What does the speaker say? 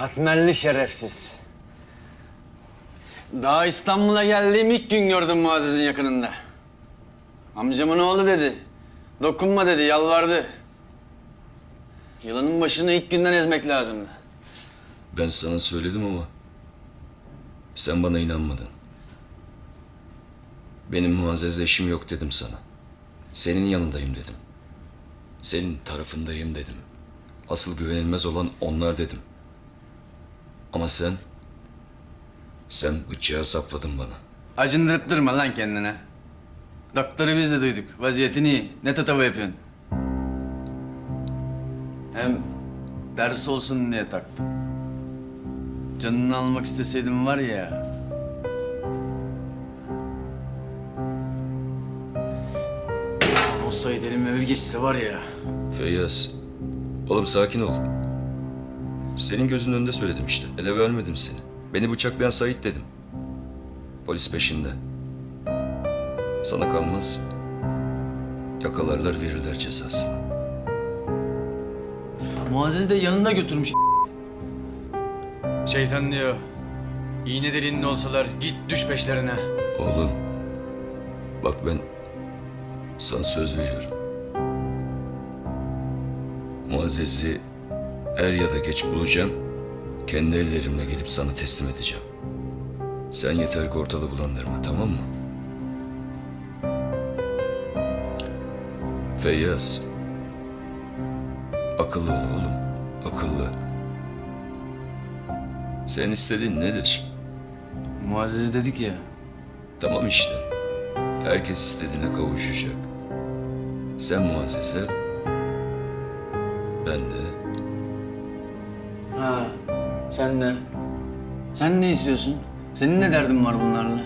Katmerli şerefsiz. Daha İstanbul'a geldiğim ilk gün gördüm Muazzez'in yakınında. Amcamın oğlu dedi. Dokunma dedi, yalvardı. Yılanın başını ilk günden ezmek lazımdı. Ben sana söyledim ama sen bana inanmadın. Benim Muazzez'le işim yok dedim sana. Senin yanındayım dedim. Senin tarafındayım dedim. Asıl güvenilmez olan onlar dedim. Ama sen... Sen bıçağı sapladın bana. Acındırıp durma lan kendine. Doktoru biz de duyduk. Vaziyetin iyi. Ne tatava yapıyorsun? Hem ders olsun diye taktım. Canını almak isteseydim var ya... O Sait elime bir geçse var ya... Feyyaz, oğlum sakin ol. Senin gözünün önünde söyledim işte. Ele vermedim seni. Beni bıçaklayan Sait dedim. Polis peşinde. Sana kalmaz. Yakalarlar verirler cezasını. Muazzez de yanında götürmüş. Şeytan diyor. İğne deliğinde olsalar git düş peşlerine. Oğlum, bak ben sana söz veriyorum. Muazzez'i er ya da geç bulacağım. Kendi ellerimle gelip sana teslim edeceğim. Sen yeter ki ortalığı bulandırma, tamam mı? Feyyaz. Akıllı ol oğlum, akıllı. Sen istediğin nedir? Muazzez dedik ya. Tamam işte. Herkes istediğine kavuşacak. Sen Muazzez'e, ben de Ha, sen de. Sen ne istiyorsun? Senin ne derdin var bunlarla?